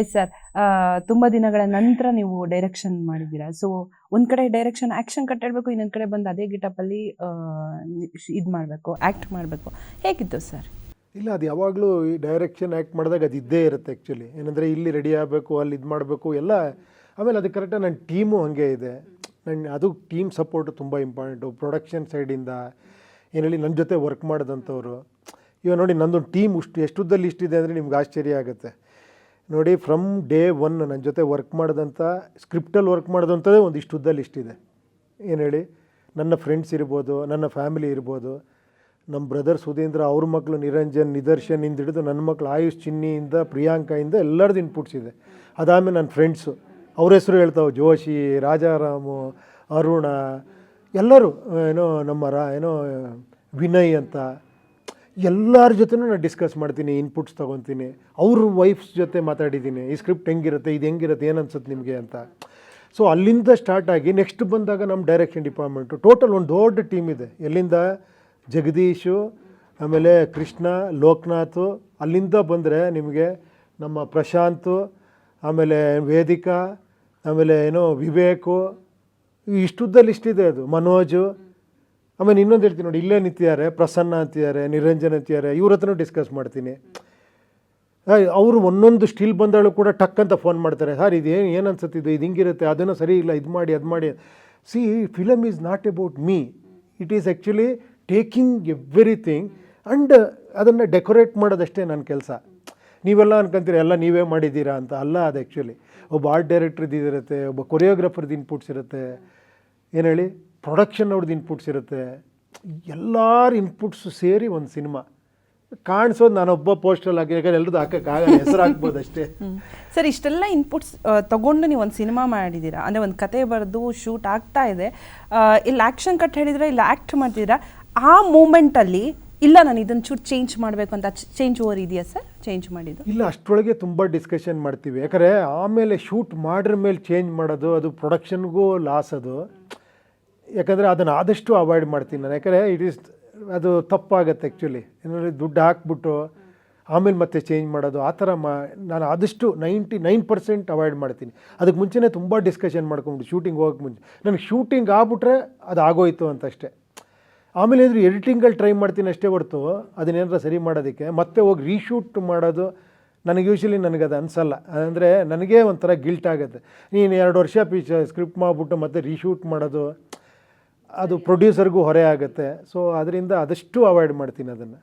Yes sir. ತುಂಬ ದಿನಗಳ ನಂತರ ನೀವು ಡೈರೆಕ್ಷನ್ ಮಾಡಿದ್ದೀರಾ? ಸೊ ಒಂದು ಕಡೆ ಡೈರೆಕ್ಷನ್ ಆ್ಯಕ್ಷನ್ ಕಟ್ ಇನ್ನೊಂದು ಕಡೆ ಬಂದು ಅದೇ ಗಿಟಪಲ್ಲಿ ಇದು ಮಾಡಬೇಕು ಆ್ಯಕ್ಟ್ ಮಾಡಬೇಕು. ಹೇಗಿತ್ತು ಸರ್? ಇಲ್ಲ, ಅದು ಯಾವಾಗಲೂ ಈ ಡೈರೆಕ್ಷನ್ ಆ್ಯಕ್ಟ್ ಮಾಡಿದಾಗ ಅದು ಇದ್ದೇ ಇರುತ್ತೆ ಆ್ಯಕ್ಚುಲಿ ಏನಂದರೆ ಇಲ್ಲಿ ರೆಡಿ ಆಗಬೇಕು, ಅಲ್ಲಿ ಇದು ಮಾಡಬೇಕು, ಎಲ್ಲ. ಆಮೇಲೆ ಅದು ಕರೆಕ್ಟಾಗಿ ನನ್ನ ಟೀಮು ಹಾಗೆ ಇದೆ. ನನ್ನ ಅದು ಟೀಮ್ ಸಪೋರ್ಟು ತುಂಬ ಇಂಪಾರ್ಟೆಂಟು ಪ್ರೊಡಕ್ಷನ್ ಸೈಡಿಂದ ಏನೇಳಿ ನನ್ನ ಜೊತೆ ವರ್ಕ್ ಮಾಡಿದಂಥವ್ರು ಇವಾಗ ನೋಡಿ, ನಂದೊಂದು ಟೀಮ್ ಇಷ್ಟು ಎಷ್ಟುದ್ದಲ್ಲಿ ಇಷ್ಟಿದೆ ಅಂದರೆ ನಿಮ್ಗೆ ಆಶ್ಚರ್ಯ ಆಗುತ್ತೆ. ನೋಡಿ ಫ್ರಮ್ ಡೇ ಒನ್ ನನ್ನ ಜೊತೆ ವರ್ಕ್ ಮಾಡಿದಂಥ ಸ್ಕ್ರಿಪ್ಟಲ್ಲಿ ವರ್ಕ್ ಮಾಡಿದಂಥದ್ದೇ ಒಂದು ಲಿಸ್ಟ್ ಇಷ್ಟಿದೆ. ಏನು ಹೇಳಿ, ನನ್ನ ಫ್ರೆಂಡ್ಸ್ ಇರ್ಬೋದು, ನನ್ನ ಫ್ಯಾಮಿಲಿ ಇರ್ಬೋದು ನಮ್ಮ ಬ್ರದರ್ ಸುಧೀಂದ್ರ ಅವ್ರ ಮಕ್ಕಳು ನಿರಂಜನ್, ನಿದರ್ಶನ್ ಇಂದ ಹಿಡಿದು ನನ್ನ ಮಕ್ಕಳು ಆಯುಷ್ ಚಿನ್ನಿಯಿಂದ ಪ್ರಿಯಾಂಕಾಯಿಂದ ಎಲ್ಲರದ್ದು ಇನ್ಪುಟ್ಸ್ ಇದೆ. ಅದಾದಮೇಲೆ ನನ್ನ ಫ್ರೆಂಡ್ಸು ಅವ್ರ ಹೆಸರು ಹೇಳ್ತಾವೆ, ಜೋಶಿ, ರಾಜಾರಾಮು, ಅರುಣ, ಎಲ್ಲರೂ, ಏನೋ ನಮ್ಮ ರಾ, ಏನೋ, ವಿನಯ್ ಅಂತ ಎಲ್ಲರ ಜೊತೆನೂ ನಾನು ಡಿಸ್ಕಸ್ ಮಾಡ್ತೀನಿ ಇನ್ಪುಟ್ಸ್ ತೊಗೊತೀನಿ. ಅವ್ರ ವೈಫ್ಸ್ ಜೊತೆ ಮಾತಾಡಿದ್ದೀನಿ. ಈ ಸ್ಕ್ರಿಪ್ಟ್ ಹೆಂಗಿರುತ್ತೆ, ಇದು ಹೆಂಗಿರುತ್ತೆ, ಏನು ಅನ್ಸುತ್ತೆ ನಿಮಗೆ ಅಂತ. ಸೊ ಅಲ್ಲಿಂದ ಸ್ಟಾರ್ಟ್ ಆಗಿ ನೆಕ್ಸ್ಟ್ ಬಂದಾಗ ನಮ್ಮ ಡೈರೆಕ್ಷನ್ ಡಿಪಾರ್ಟ್ಮೆಂಟು ಟೋಟಲ್ ಒಂದು ದೊಡ್ಡ ಟೀಮ್ ಇದೆ. ಎಲ್ಲಿಂದ? ಜಗದೀಶು, ಆಮೇಲೆ ಕೃಷ್ಣ, ಲೋಕನಾಥ್, ಅಲ್ಲಿಂದ ಬಂದರೆ ನಿಮಗೆ ನಮ್ಮ ಪ್ರಶಾಂತು, ಆಮೇಲೆ ವೇದಿಕಾ, ಆಮೇಲೆ ಏನೋ ವಿವೇಕು ಲಿಸ್ಟ್ ಇದೆ ಅದು. ಮನೋಜು ಆಮೇಲೆ ಇನ್ನೊಂದು ಹೇಳ್ತೀನಿ ನೋಡಿ ಇಲ್ಲೇ ನಿಂತಿದ್ದಾರೆ ಪ್ರಸನ್ನ ಅಂತಿದ್ದಾರೆ, ನಿರಂಜನ್ ಅಂತಿದ್ದಾರೆ, ಇವ್ರ ಹತ್ರನೂ ಡಿಸ್ಕಸ್ ಮಾಡ್ತೀನಿ. ಅವರು ಒಂದೊಂದು ಸ್ಟಿಲ್ ಬಂದಾಳು ಕೂಡ ಟಕ್ ಅಂತ ಫೋನ್ ಮಾಡ್ತಾರೆ. ಸರ್ ಇದು ಏನು ಏನು ಅನ್ಸುತ್ತೆ ಇದು? ಇದು ಹಿಂಗಿರುತ್ತೆ, ಅದನ್ನು ಸರಿ ಇಲ್ಲ, ಇದು ಮಾಡಿ, ಅದು ಮಾಡಿ. See film is not about me it is actually taking everything and ಅದನ್ನು ಡೆಕೋರೇಟ್ ಮಾಡೋದಷ್ಟೇ ನನ್ನ ಕೆಲಸ. ನೀವೆಲ್ಲ ಅನ್ಕೊಂತೀರಿ ಎಲ್ಲ ನೀವೇ ಮಾಡಿದ್ದೀರಾ ಅಂತ. ಅಲ್ಲ, ಅದು ಆ್ಯಕ್ಚುಲಿ ಒಬ್ಬ ಆರ್ಟ್ ಡೈರೆಕ್ಟ್ರದ್ದು ಇದಿರುತ್ತೆ ಒಬ್ಬ ಕೊರಿಯೋಗ್ರಾಫರ್ದು ಇನ್ಪುಟ್ಸ್ ಇರುತ್ತೆ. ಏನು ಹೇಳಿ? ಪ್ರೊಡಕ್ಷನ್ ಅವ್ರದ್ದು ಇನ್ಪುಟ್ಸ್ ಇರುತ್ತೆ. ಎಲ್ಲರ ಇನ್ಪುಟ್ಸು ಸೇರಿ ಒಂದು ಸಿನಿಮಾ ಕಾಣಿಸೋದು ನಾನೊಬ್ಬ ಪೋಸ್ಟಲ್ಲಿ ಹಾಕಿ ಯಾಕಂದ್ರೆ ಎಲ್ಲರದ್ದು ಹಾಕೋಕ್ಕಾಗಲ್ಲ ಹೆಸರು ಹಾಕ್ಬೋದು ಅಷ್ಟೇ. ಸರ್ ಇಷ್ಟೆಲ್ಲ ಇನ್ಪುಟ್ಸ್ ತೊಗೊಂಡು ನೀವು ಒಂದು ಸಿನಿಮಾ ಮಾಡಿದ್ದೀರಾ ಅಂದರೆ ಒಂದು ಕತೆ ಬರೆದು ಶೂಟ್ ಆಗ್ತಾ ಇದೆ. ಇಲ್ಲಿ ಆ್ಯಕ್ಷನ್ ಕಟ್ ಹೇಳಿದ್ರೆ ಇಲ್ಲಿ ಆ್ಯಕ್ಟ್ ಮಾಡ್ತಿದ್ದೀರಾ ಆ ಮೂಮೆಂಟಲ್ಲಿ ಇಲ್ಲ ನಾನು ಇದನ್ನು ಚೂರು ಚೇಂಜ್ ಮಾಡಬೇಕು ಅಂತ ಚೇಂಜ್ ಓವರ್ ಇದೆಯಾ ಸರ್? ಚೇಂಜ್ ಮಾಡಿದ್ದು? ಇಲ್ಲ ಅಷ್ಟರೊಳಗೆ ತುಂಬ ಡಿಸ್ಕಷನ್ ಮಾಡ್ತೀವಿ. ಯಾಕಂದರೆ ಆಮೇಲೆ ಶೂಟ್ ಮಾಡ್ರ ಮೇಲೆ ಚೇಂಜ್ ಮಾಡೋದು ಅದು ಪ್ರೊಡಕ್ಷನ್ಗೂ ಲಾಸ್ ಅದು. ಯಾಕಂದರೆ ಅದನ್ನು ಆದಷ್ಟು ಅವಾಯ್ಡ್ ಮಾಡ್ತೀನಿ ನಾನು. ಯಾಕಂದರೆ ಇಟ್ ಈಸ್ ಅದು ತಪ್ಪಾಗತ್ತೆ ಆ್ಯಕ್ಚುಲಿ ಏನಂದರೆ ದುಡ್ಡು ಹಾಕ್ಬಿಟ್ಟು ಆಮೇಲೆ ಮತ್ತೆ ಚೇಂಜ್ ಮಾಡೋದು, ಆ ಥರ ಮಾ, ನಾನು ಆದಷ್ಟು ನೈಂಟಿ ನೈನ್ ಪರ್ಸೆಂಟ್ ಅವಾಯ್ಡ್ ಮಾಡ್ತೀನಿ. ಅದಕ್ಕೆ ಮುಂಚೆನೇ ತುಂಬ ಡಿಸ್ಕಷನ್ ಮಾಡ್ಕೊಂಬಿಟ್ಟು ಶೂಟಿಂಗ್ ಹೋಗೋಕ್ಕೆ ಮುಂಚೆ. ನನಗೆ ಶೂಟಿಂಗ್ ಆಗ್ಬಿಟ್ರೆ ಅದು ಆಗೋಯ್ತು ಅಂತ ಅಷ್ಟೇ ಆಮೇಲೆ ಏನಾದರೂ ಎಡಿಟಿಂಗಲ್ಲಿ ಟ್ರೈ ಮಾಡ್ತೀನಿ ಅಷ್ಟೇ ಹೊರ್ತು ಅದನ್ನೇನಾರ ಸರಿ ಮಾಡೋದಕ್ಕೆ ಮತ್ತೆ ಹೋಗಿ ರೀಶೂಟ್ ಮಾಡೋದು ನನಗೆ ಯೂಶ್ವಲಿ ನನಗೆ ಅದು ಅನಿಸಲ್ಲ. ಅಂದರೆ ನನಗೆ ಒಂಥರ ಗಿಲ್ಟ್ ಆಗುತ್ತೆ. ನೀನು ಎರಡು ವರ್ಷ ಪೀಚ ಸ್ಕ್ರಿಪ್ಟ್ ಮಾಡಿಬಿಟ್ಟು ಮತ್ತೆ ರೀಶೂಟ್ ಮಾಡೋದು ಅದು ಪ್ರೊಡ್ಯೂಸರ್ಗೂ ಹೊರೆ ಆಗುತ್ತೆ. ಸೊ ಅದರಿಂದ ಆದಷ್ಟು ಅವಾಯ್ಡ್ ಮಾಡ್ತೀನಿ ಅದನ್ನು.